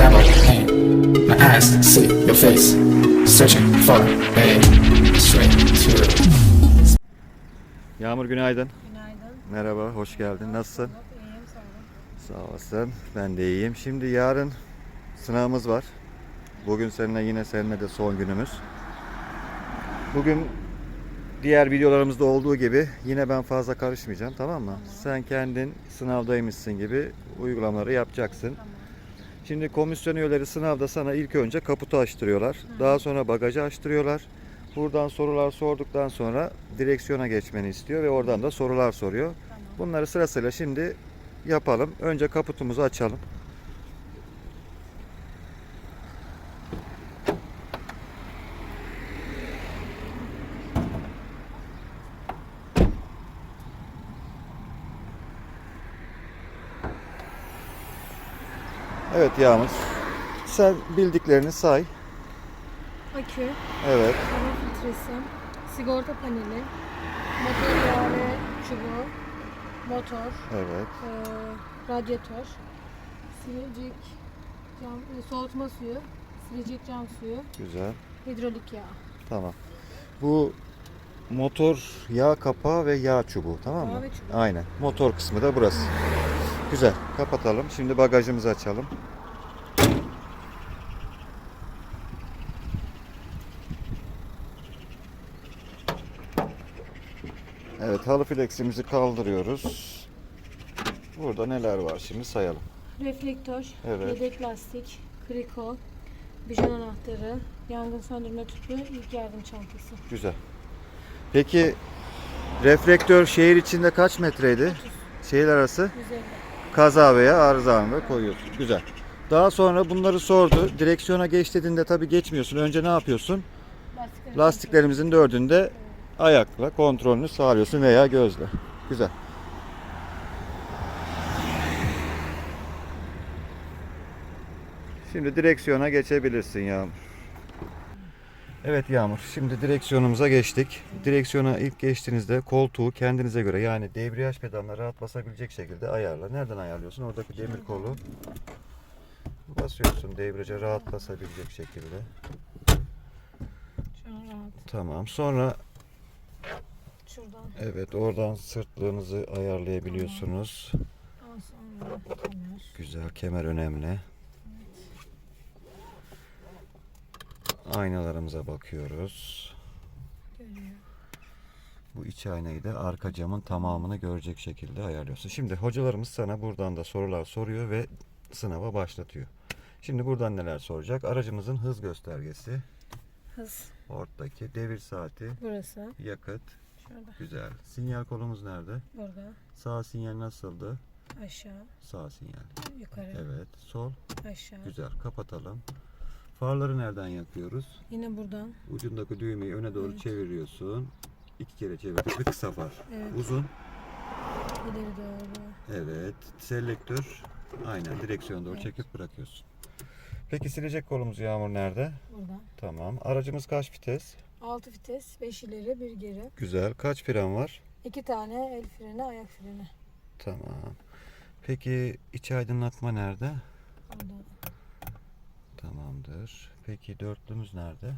dabble pain. My eyes see your face, searching for a straight to it. Yağmur günaydın. Günaydın. Merhaba, hoş geldin. Nasılsın? İyiyim sağ olun. Sağ olasın. Ben de iyiyim. Şimdi yarın sınavımız var. Bugün seninle yine seninle de son günümüz. Bugün diğer videolarımızda olduğu gibi yine ben fazla karışmayacağım tamam mı? Sen kendin sınavdaymışsın gibi uygulamaları yapacaksın. Şimdi komisyon üyeleri sınavda sana ilk önce kaputu açtırıyorlar. Daha sonra bagajı açtırıyorlar. Buradan sorular sorduktan sonra direksiyona geçmeni istiyor ve oradan da sorular soruyor. Bunları sırasıyla şimdi yapalım. Önce kaputumuzu açalım. Evet Yağmur. Sen bildiklerini say. Akü, Evet. hava filtresi, sigorta paneli, motor yağı ve çubuğu, motor, Evet. eee, radyatör, silecek, cam, e, soğutma suyu, silecek cam suyu, Güzel. hidrolik yağ. Tamam. Bu motor yağ kapağı ve yağ çubuğu tamam mı? Yağ ve çubuk. Aynen. Motor kısmı da burası. Güzel. Kapatalım. Şimdi bagajımızı açalım. Evet, halı fleximizi kaldırıyoruz. Burada neler var şimdi sayalım. Reflektör, Evet. yedek lastik, kriko, bijon anahtarı, yangın söndürme tüpü, ilk yardım çantası. Güzel. Peki reflektör şehir içinde kaç metreydi? Şehir arası? 150. kaza veya arıza anında koyuyorsun. Güzel. Daha sonra bunları sordu. Direksiyona geç dediğinde tabii geçmiyorsun. Önce ne yapıyorsun? Lastikleri Lastiklerimizin dördünde ayakla kontrolünü sağlıyorsun veya gözle. Güzel. Şimdi direksiyona geçebilirsin Yağmur. Evet Yağmur, şimdi direksiyonumuza geçtik. Direksiyona ilk geçtiğinizde koltuğu kendinize göre yani debriyaj pedalına rahat basabilecek şekilde ayarla. Nereden ayarlıyorsun? Oradaki demir kolu basıyorsun debriyaja rahat basabilecek şekilde. Şu an rahat. Tamam. Sonra Şuradan. evet oradan sırtlığınızı ayarlayabiliyorsunuz. Daha sonra kemer. Güzel. Kemer önemli. Aynalarımıza bakıyoruz. Görüyor. Bu iç aynayı da arka camın tamamını görecek şekilde ayarlıyorsun. Şimdi hocalarımız sana buradan da sorular soruyor ve sınava başlatıyor. Şimdi buradan neler soracak? Aracımızın hız göstergesi, Hız. ortadaki devir saati, Burası. yakıt. Şurada. Güzel. Sinyal kolumuz nerede? Burada. Sağ sinyal nasıldı? Aşağı. Sağ sinyal. Yukarı. Evet. Sol. Aşağı. Güzel. Kapatalım. Farları nereden yakıyoruz? Yine buradan. Ucundaki düğmeyi öne doğru Evet. çeviriyorsun. İki kere çevirdik. Bir kısa far. Evet. Uzun. İleri doğru. Evet. Selektör. Aynen direksiyona doğru Evet. çekip bırakıyorsun. Peki silecek kolumuz Yağmur nerede? Burada. Tamam. Aracımız kaç vites? 6 vites, 5 ileri, 1 geri. Güzel. Kaç fren var? 2 tane el freni, ayak freni. Tamam. Peki iç aydınlatma nerede? Orada. Tamamdır. Peki dörtlümüz nerede?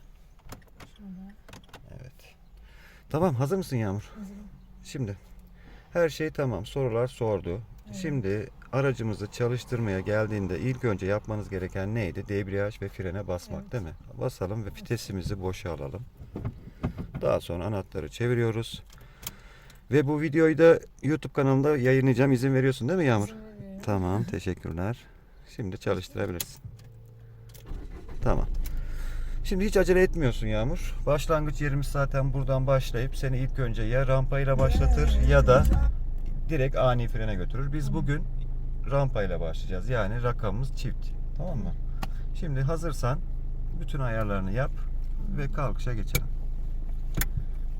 Şurada. Evet. Tamam hazır mısın Yağmur? Hazırım. Şimdi her şey tamam. Sorular sordu. Şimdi aracımızı çalıştırmaya geldiğinde ilk önce yapmanız gereken neydi? Debriyaj ve frene basmak Evet. değil mi? Basalım ve vitesimizi boşa alalım. Daha sonra anahtarı çeviriyoruz. Ve bu videoyu da YouTube kanalımda yayınlayacağım. İzin veriyorsun değil mi Yağmur? Tamam, teşekkürler. Şimdi çalıştırabilirsin. Tamam. Şimdi hiç acele etmiyorsun Yağmur. Başlangıç yerimiz zaten buradan başlayıp seni ilk önce ya rampayla başlatır ya da direkt ani frene götürür. Biz bugün rampayla başlayacağız. Yani rakamımız çift. Tamam mı? Şimdi hazırsan bütün ayarlarını yap ve kalkışa geçelim.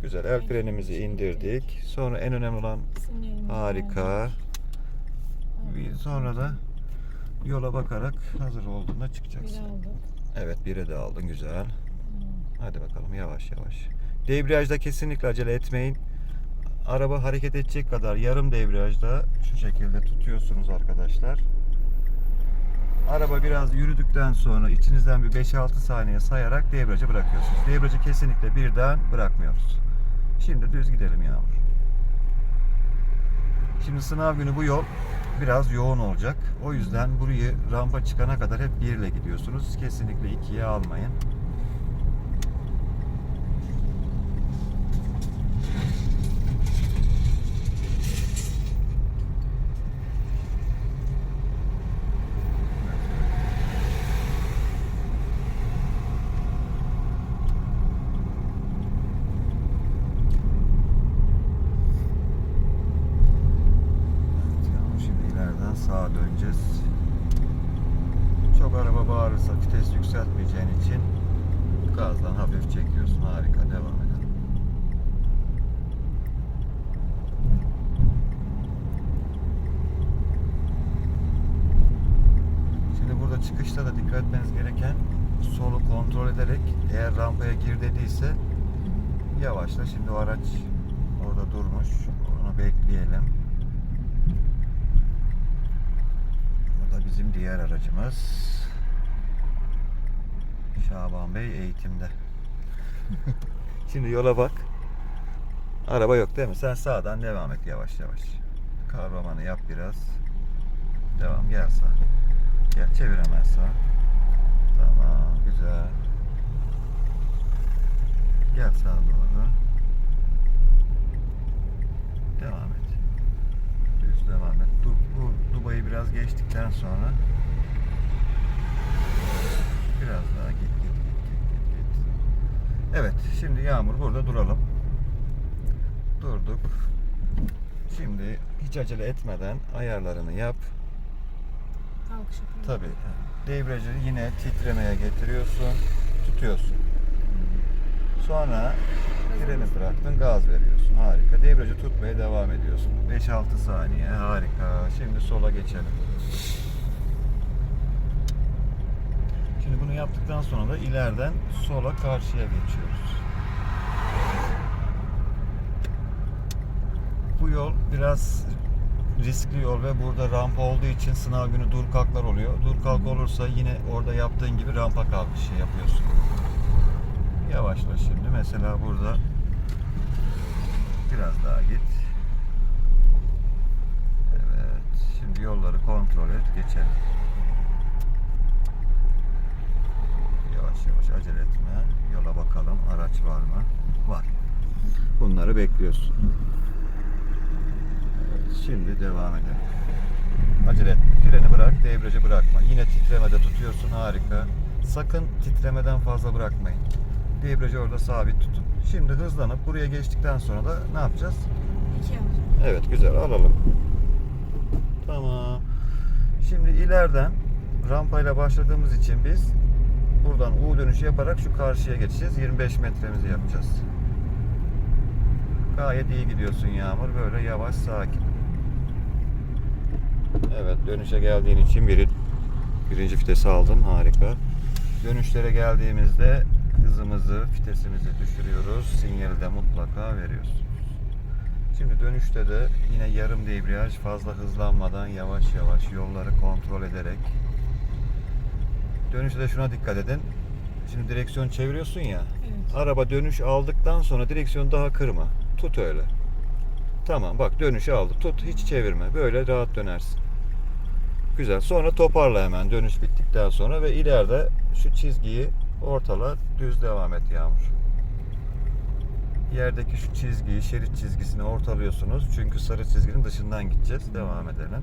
Güzel. El frenimizi indirdik. Sonra en önemli olan Sinyalimiz Harika. Bir sonra da yola bakarak hazır olduğunda çıkacaksın. Evet biri de aldın güzel. Hadi bakalım yavaş yavaş. Debriyajda kesinlikle acele etmeyin. Araba hareket edecek kadar yarım debriyajda şu şekilde tutuyorsunuz arkadaşlar. Araba biraz yürüdükten sonra içinizden bir 5-6 saniye sayarak debriyajı bırakıyorsunuz. Debriyajı kesinlikle birden bırakmıyoruz. Şimdi düz gidelim Yağmur. Şimdi sınav günü bu yol biraz yoğun olacak. O yüzden burayı rampa çıkana kadar hep 1 ile gidiyorsunuz. Kesinlikle 2'ye almayın. Evet, Yağmur şimdi ileriden sağa döneceğiz. Çok araba bağırırsa vites yükseltmeyeceğin için gazdan hafif çekiyorsun. Harika. Devam edelim. Şimdi burada çıkışta da dikkat etmeniz gereken solu kontrol ederek eğer rampaya gir dediyse yavaşla. Şimdi o araç orada durmuş. Onu bekleyelim. Bu da bizim diğer aracımız. Şaban Bey eğitimde. Şimdi yola bak. Araba yok değil mi? Sen sağdan devam et yavaş yavaş. Kavramanı yap biraz. Devam gel sağa. Gel çevir hemen sağa. Tamam güzel. Gel sağa doğru. Devam et. Düz devam et. Du, bu Dubai'yi biraz geçtikten sonra biraz daha git git git git git git. Evet şimdi Yağmur burada duralım. Durduk. Şimdi hiç acele etmeden ayarlarını yap. Kalkış yapıyorum. Tabii. Debriyajı yine titremeye getiriyorsun. Tutuyorsun. Sonra freni bıraktın, gaz veriyorsun. Harika. Debriyajı tutmaya devam ediyorsun. 5-6 saniye. Harika. Şimdi sola geçelim. Şimdi bunu yaptıktan sonra da ileriden sola karşıya geçiyoruz. Bu yol biraz riskli yol ve burada rampa olduğu için sınav günü dur kalklar oluyor. Dur kalk olursa yine orada yaptığın gibi rampa kalkışı yapıyorsun. Yavaşla şimdi. Mesela burada biraz daha git. Evet. Şimdi yolları kontrol et. Geçelim. Yavaş yavaş acele etme. Yola bakalım. Araç var mı? Var. Bunları bekliyorsun. Evet, şimdi devam edelim. Acele etme. Freni bırak, debriyajı bırakma. Yine titremede tutuyorsun. Harika. Sakın titremeden fazla bırakmayın. Debriyajı orada sabit tutun. Şimdi hızlanıp buraya geçtikten sonra da ne yapacağız? İki alacağım. Evet güzel alalım. Tamam. Şimdi ileriden rampayla başladığımız için biz buradan U dönüşü yaparak şu karşıya geçeceğiz. 25 metremizi yapacağız. Gayet iyi gidiyorsun Yağmur. Böyle yavaş sakin. Evet dönüşe geldiğin için biri, birinci vitesi aldın. Harika. Dönüşlere geldiğimizde hızımızı, vitesimizi düşürüyoruz. Sinyali de mutlaka veriyoruz. Şimdi dönüşte de yine yarım debriyaj fazla hızlanmadan yavaş yavaş yolları kontrol ederek dönüşte de şuna dikkat edin. Şimdi direksiyon çeviriyorsun ya. Evet. Araba dönüş aldıktan sonra direksiyonu daha kırma. Tut öyle. Tamam bak dönüşü aldı. Tut hiç çevirme. Böyle rahat dönersin. Güzel. Sonra toparla hemen dönüş bittikten sonra ve ileride şu çizgiyi ortala düz devam et Yağmur. Yerdeki şu çizgiyi, şerit çizgisini ortalıyorsunuz. Çünkü sarı çizginin dışından gideceğiz. Devam edelim.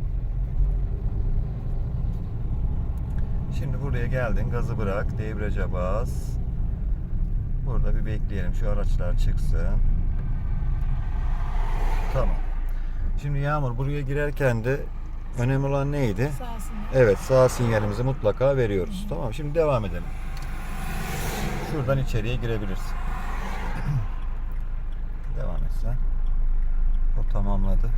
Şimdi buraya geldin. Gazı bırak. Debriyaja bas. Burada bir bekleyelim. Şu araçlar çıksın. Tamam. Şimdi Yağmur buraya girerken de önemli olan neydi? Sağsın. Evet sağ sinyalimizi mutlaka veriyoruz. Tamam şimdi devam edelim. Şuradan içeriye girebilirsin. devam et sen. O tamamladı.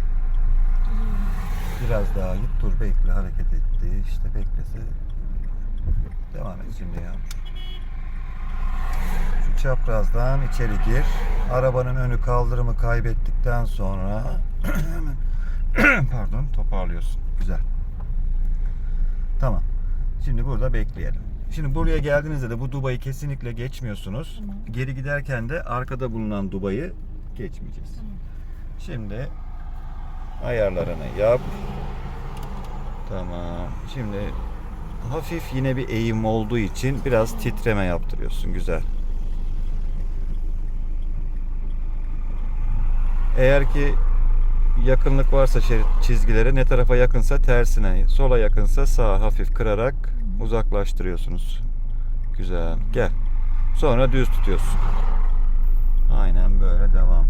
Biraz daha git dur bekle hareket etti. İşte beklese. Devam et şimdi ya. Şu çaprazdan içeri gir. Arabanın önü kaldırımı kaybettikten sonra pardon toparlıyorsun. Güzel. Tamam. Şimdi burada bekleyelim. Şimdi buraya geldiğinizde de bu dubayı kesinlikle geçmiyorsunuz. Tamam. Geri giderken de arkada bulunan dubayı geçmeyeceğiz. Tamam. Şimdi ayarlarını yap. Tamam. Şimdi hafif yine bir eğim olduğu için biraz titreme yaptırıyorsun. Güzel. Eğer ki yakınlık varsa şerit çizgilere ne tarafa yakınsa tersine, sola yakınsa sağa hafif kırarak uzaklaştırıyorsunuz. Güzel. Gel. Sonra düz tutuyorsun. Aynen böyle devam.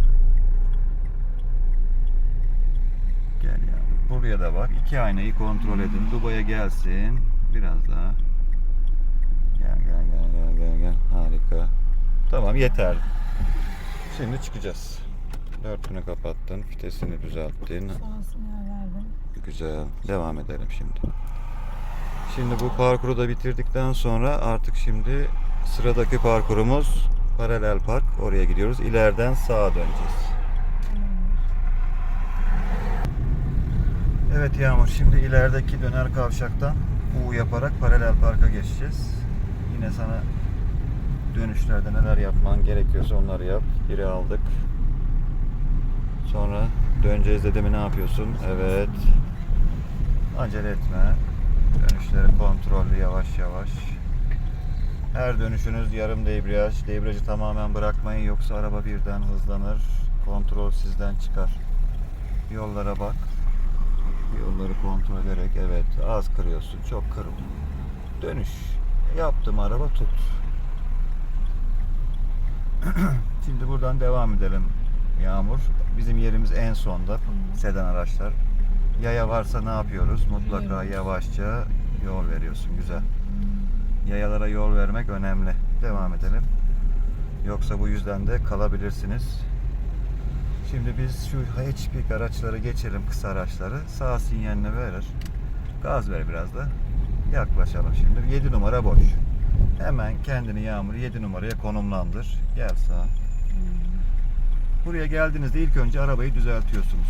Gel ya. Buraya da bak. İki aynayı kontrol edin. Dubai'ye gelsin. Biraz daha. Gel gel gel gel gel gel. Harika. Tamam yeterli. Şimdi çıkacağız. Dörtünü kapattın. Fitesini düzelttin. Güzel. Devam edelim şimdi. Şimdi bu parkuru da bitirdikten sonra artık şimdi sıradaki parkurumuz paralel park. Oraya gidiyoruz. İleriden sağa döneceğiz. Evet Yağmur şimdi ilerideki döner kavşaktan U yaparak paralel parka geçeceğiz. Yine sana dönüşlerde neler yapman gerekiyorsa onları yap. Biri aldık. Sonra döneceğiz dedi mi ne yapıyorsun? Evet. Acele etme. Dönüşleri kontrollü yavaş yavaş. Her dönüşünüz yarım debriyaj. Debriyajı tamamen bırakmayın yoksa araba birden hızlanır. Kontrol sizden çıkar. Yollara bak. Yolları kontrol ederek evet az kırıyorsun. Çok kırma. Dönüş. Yaptım araba tut. Şimdi buradan devam edelim. Yağmur. Bizim yerimiz en sonda. Sedan araçlar. Yaya varsa ne yapıyoruz? Mutlaka yavaşça yol veriyorsun. Güzel. Yayalara yol vermek önemli. Devam edelim. Yoksa bu yüzden de kalabilirsiniz. Şimdi biz şu hatchback araçları geçelim kısa araçları. Sağ sinyalini verir. Gaz ver biraz da. Yaklaşalım şimdi. 7 numara boş. Hemen kendini Yağmur 7 numaraya konumlandır. Gel sağa. Buraya geldiğinizde ilk önce arabayı düzeltiyorsunuz.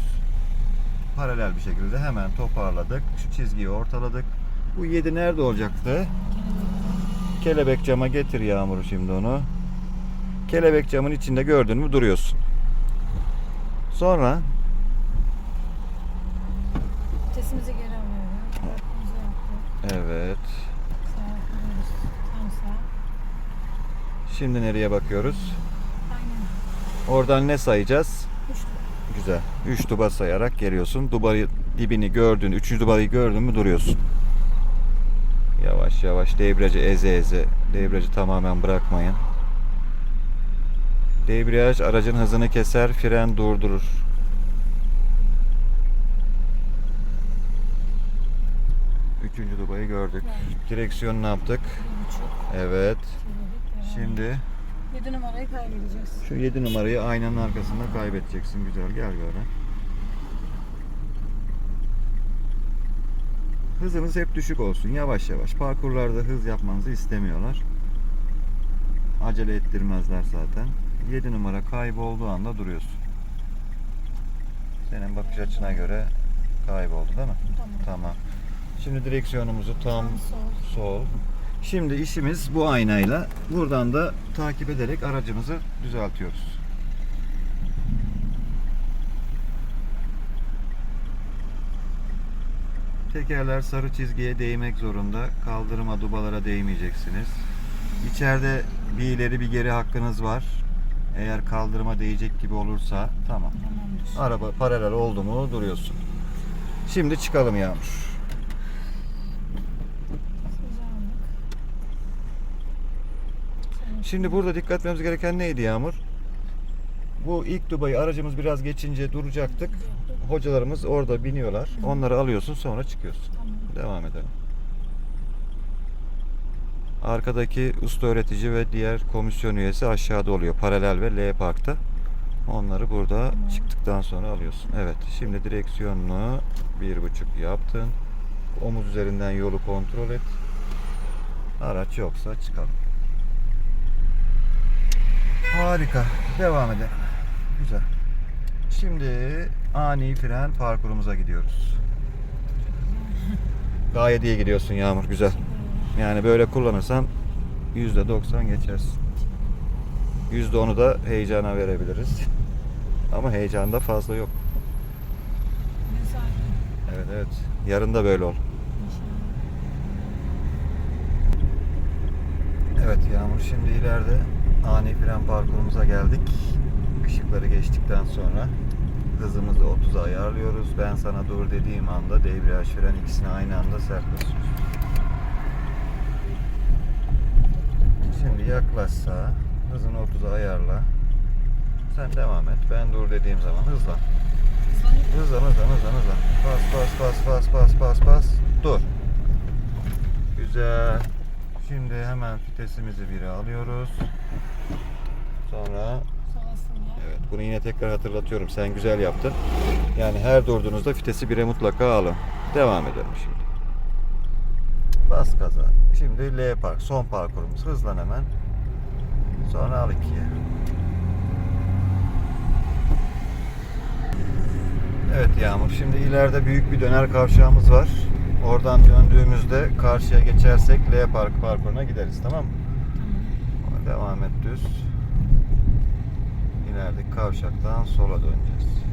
Paralel bir şekilde hemen toparladık. Şu çizgiyi ortaladık. Bu 7 nerede olacaktı? Kelebek cama getir Yağmur şimdi onu. Kelebek camın içinde gördün mü duruyorsun. Sonra Vitesimizi geri alıyoruz. Evet. Şimdi nereye bakıyoruz? Oradan ne sayacağız? Üç Güzel. 3 duba sayarak geliyorsun. Dubayı dibini gördün, 3. dubayı gördün mü duruyorsun. Yavaş yavaş debriyajı eze eze. Debriyajı tamamen bırakmayın. Debriyaj aracın hızını keser, fren durdurur. Üçüncü dubayı gördük. Direksiyonu ne yaptık? Evet. Şimdi Yedi numarayı kaybedeceğiz. Şu 7 numarayı aynanın arkasında kaybedeceksin. Güzel gel böyle. Hızınız hep düşük olsun. Yavaş yavaş. Parkurlarda hız yapmanızı istemiyorlar. Acele ettirmezler zaten. 7 numara kaybolduğu anda duruyorsun. Senin bakış açına göre kayboldu değil mi? Tamam. Tamam. Şimdi direksiyonumuzu tam Tam sol. sol. Şimdi işimiz bu aynayla buradan da takip ederek aracımızı düzeltiyoruz. Tekerler sarı çizgiye değmek zorunda. Kaldırıma, dubalara değmeyeceksiniz. İçeride bir ileri bir geri hakkınız var. Eğer kaldırıma değecek gibi olursa tamam. Araba paralel oldu mu duruyorsun. Şimdi çıkalım Yağmur. Sizi aldık. Sonra Şimdi burada dikkat etmemiz gereken neydi Yağmur? Bu ilk Dubai'yi aracımız biraz geçince duracaktık. Hocalarımız orada biniyorlar. Onları alıyorsun sonra çıkıyorsun. Devam edelim. Arkadaki usta öğretici ve diğer komisyon üyesi aşağıda oluyor. Paralel ve L parkta. Onları burada çıktıktan sonra alıyorsun. Evet. Şimdi direksiyonunu bir buçuk yaptın. Omuz üzerinden yolu kontrol et. Araç yoksa çıkalım. Harika. Devam edelim. Güzel. Şimdi ani fren parkurumuza gidiyoruz. Gayet iyi gidiyorsun Yağmur. Güzel. Yani böyle kullanırsan %90 geçersin. %10'u da heyecana verebiliriz. Ama heyecanda fazla yok. Evet evet. Yarın da böyle ol. Evet Yağmur şimdi ileride ani fren parkurumuza geldik. Işıkları geçtikten sonra hızımızı 30'a ayarlıyoruz. Ben sana dur dediğim anda debriyaj fren ikisini aynı anda sert basıyoruz. Şimdi yaklaş sağa. Hızını 30'a ayarla. Sen devam et. Ben dur dediğim zaman hızlan. Hızlan hızlan hızlan hızlan. Bas bas bas bas bas bas bas. Dur. Güzel. Şimdi hemen fitesimizi bire alıyoruz. Sonra evet bunu yine tekrar hatırlatıyorum. Sen güzel yaptın. Yani her durduğunuzda fitesi bire mutlaka alın. Devam edelim şimdi. Bas gaza. Şimdi L park son parkurumuz. Hızlan hemen. Sonra al ikiye. Evet Yağmur. Şimdi ileride büyük bir döner kavşağımız var. Oradan döndüğümüzde karşıya geçersek L park parkuruna gideriz tamam mı? Devam et düz. İlerideki kavşaktan sola döneceğiz.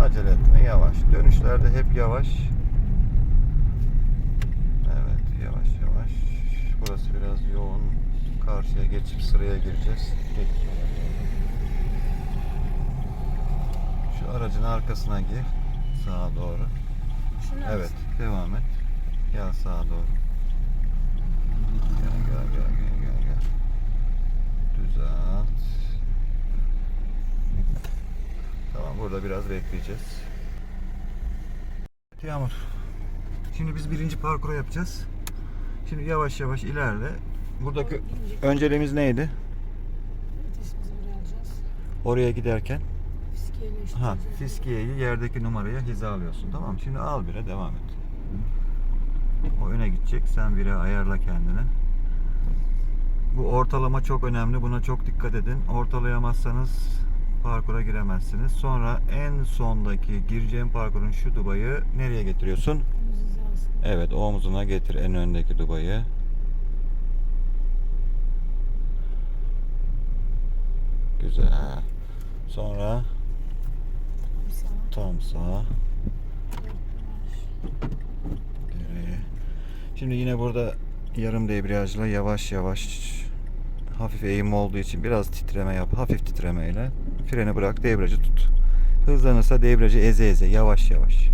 Acele etme yavaş. Dönüşlerde hep yavaş. Evet yavaş yavaş. Burası biraz yoğun. Karşıya geçip sıraya gireceğiz. Geç. Şu aracın arkasına gir. Sağa doğru. Şunu Evet, devam et. Gel sağa doğru. Gel gel gel gel gel gel. Düzelt. Tamam, burada biraz bekleyeceğiz. Yağmur. Şimdi biz birinci parkuru yapacağız. Şimdi yavaş yavaş ilerle. Buradaki önceliğimiz neydi? Oraya giderken Fiskeyle Ha, fiskiyeyi yerdeki numaraya hizalıyorsun. Tamam? Şimdi al bire devam et. O öne gidecek. Sen bire ayarla kendini. Bu ortalama çok önemli. Buna çok dikkat edin. Ortalayamazsanız parkura giremezsiniz. Sonra en sondaki gireceğin parkurun şu dubayı nereye getiriyorsun? Evet omzuna getir en öndeki dubayı. Güzel. Sonra. Tam sağ. Geri. Şimdi yine burada yarım debriyajla yavaş yavaş hafif eğim olduğu için biraz titreme yap. Hafif titremeyle freni bırak debriyajı tut. Hızlanırsa debriyajı eze eze yavaş yavaş.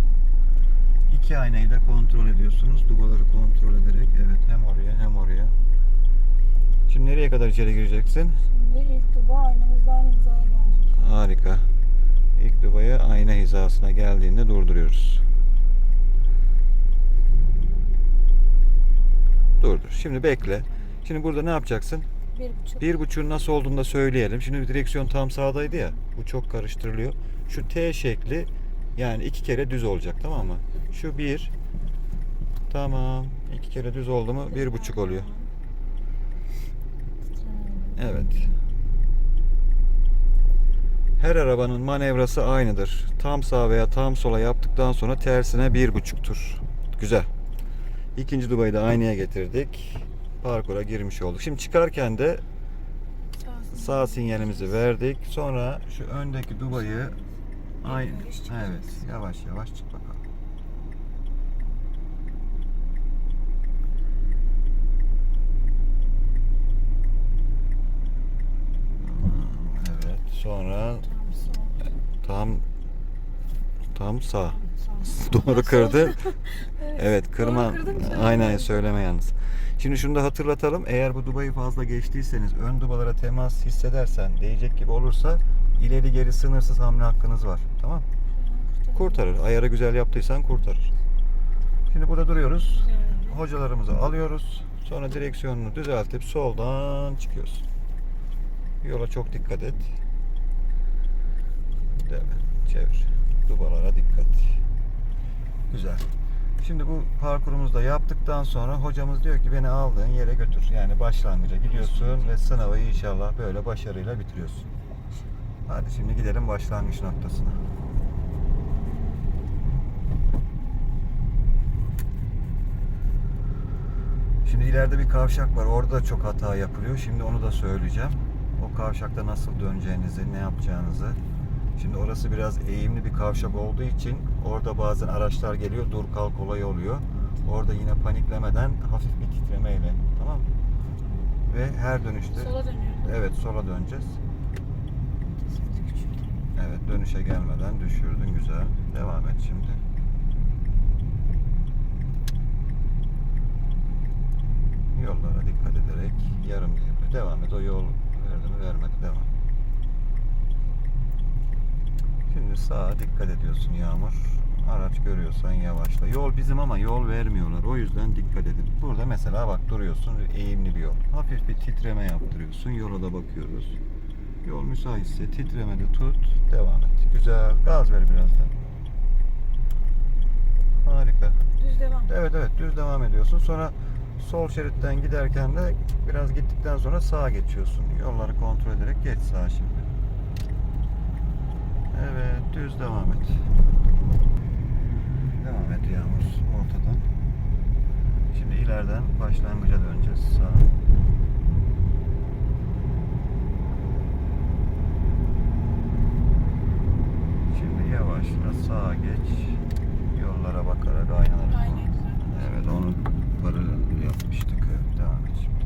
İki aynayı da kontrol ediyorsunuz. Dubaları kontrol ederek. Evet hem oraya hem oraya. Şimdi nereye kadar içeri gireceksin? Şimdi ilk duba aynamızla aynı hizaya gelecek. Harika. İlk dubaya ayna hizasına geldiğinde durduruyoruz. Durdur. Şimdi bekle. Şimdi burada ne yapacaksın? Bir buçuk. Bir buçuğun nasıl olduğunu da söyleyelim. Şimdi direksiyon tam sağdaydı ya. Bu çok karıştırılıyor. Şu T şekli yani iki kere düz olacak tamam mı? Şu bir. Tamam. İki kere düz oldu mu bir buçuk oluyor. Evet. Her arabanın manevrası aynıdır. Tam sağ veya tam sola yaptıktan sonra tersine bir buçuktur. Güzel. İkinci Dubai'yi de aynaya getirdik. Parkura girmiş olduk. Şimdi çıkarken de Sağ. sinyalimizi verdik. Sonra şu öndeki Dubai'yi aynı evet yavaş yavaş çık bakalım. Evet. Sonra Tam tam sağ. Doğru kırdı. Evet kırma. Aynen söyleme yalnız. Şimdi şunu da hatırlatalım. Eğer bu dubayı fazla geçtiyseniz ön dubalara temas hissedersen değecek gibi olursa ileri geri sınırsız hamle hakkınız var. Tamam? Kurtarır. Ayarı güzel yaptıysan kurtarır. Şimdi burada duruyoruz. Hocalarımızı alıyoruz. Sonra direksiyonunu düzeltip soldan çıkıyorsun. Yola çok dikkat et devre. Çevir. Dubalara dikkat. Güzel. Şimdi bu parkurumuzu da yaptıktan sonra hocamız diyor ki beni aldığın yere götür. Yani başlangıca gidiyorsun ve sınavı inşallah böyle başarıyla bitiriyorsun. Hadi şimdi gidelim başlangıç noktasına. Şimdi ileride bir kavşak var. Orada çok hata yapılıyor. Şimdi onu da söyleyeceğim. O kavşakta nasıl döneceğinizi, ne yapacağınızı Şimdi orası biraz eğimli bir kavşak olduğu için orada bazen araçlar geliyor, dur kalk olayı oluyor. Orada yine paniklemeden hafif bir titremeyle, tamam mı? Ve her dönüşte Sola dönüyorum. evet sola döneceğiz. Evet dönüşe gelmeden düşürdün güzel. Devam et şimdi. Yollara dikkat ederek yarım devre devam et. O yol verdi mi vermedi devam. Şimdi sağa dikkat ediyorsun Yağmur. Araç görüyorsan yavaşla. Yol bizim ama yol vermiyorlar. O yüzden dikkat edin. Burada mesela bak duruyorsun eğimli bir yol. Hafif bir titreme yaptırıyorsun. Yola da bakıyoruz. Yol müsaitse titremede tut. Devam et. Güzel. Gaz ver biraz da. Harika. Düz devam. Evet evet düz devam ediyorsun. Sonra sol şeritten giderken de biraz gittikten sonra sağa geçiyorsun. Yolları kontrol ederek geç sağa şimdi. Evet düz devam et. Devam et Yağmur ortadan. Şimdi ileriden başlangıca döneceğiz sağa. Şimdi yavaşla sağa geç. Yollara bakarak aynalara Aynen, kontrol. güzel. Evet onu paralel yapmıştık. Evet, devam et şimdi.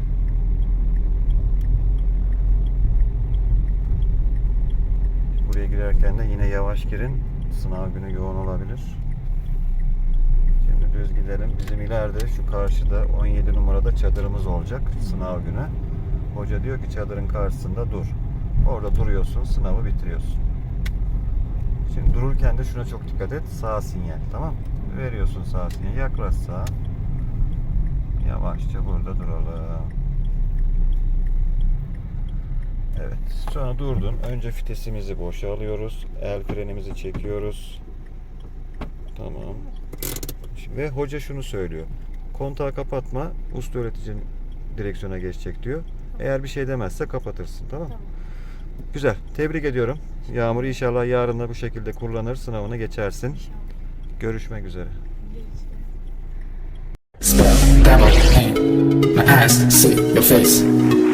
Buraya girerken de yine yavaş girin. Sınav günü yoğun olabilir. Şimdi düz gidelim. Bizim ileride şu karşıda 17 numarada çadırımız olacak sınav günü. Hoca diyor ki çadırın karşısında dur. Orada duruyorsun, sınavı bitiriyorsun. Şimdi dururken de şuna çok dikkat et. Sağ sinyal tamam? Veriyorsun sağ sinyal. Yaklaş sağa. Yavaşça burada duralım. Evet. Sonra durdun. Önce fitesimizi boşa alıyoruz. El frenimizi çekiyoruz. Tamam. Şimdi- Ve hoca şunu söylüyor. Kontağı kapatma. Usta öğreticinin direksiyona geçecek diyor. Eğer bir şey demezse kapatırsın. Tamam mı? Tamam. Güzel. Tebrik ediyorum. Yağmur inşallah yarın da bu şekilde kullanır. Sınavını geçersin. İnşallah. Görüşmek üzere. Spell, pain. My eyes see your face.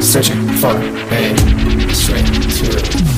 Searching for a straight to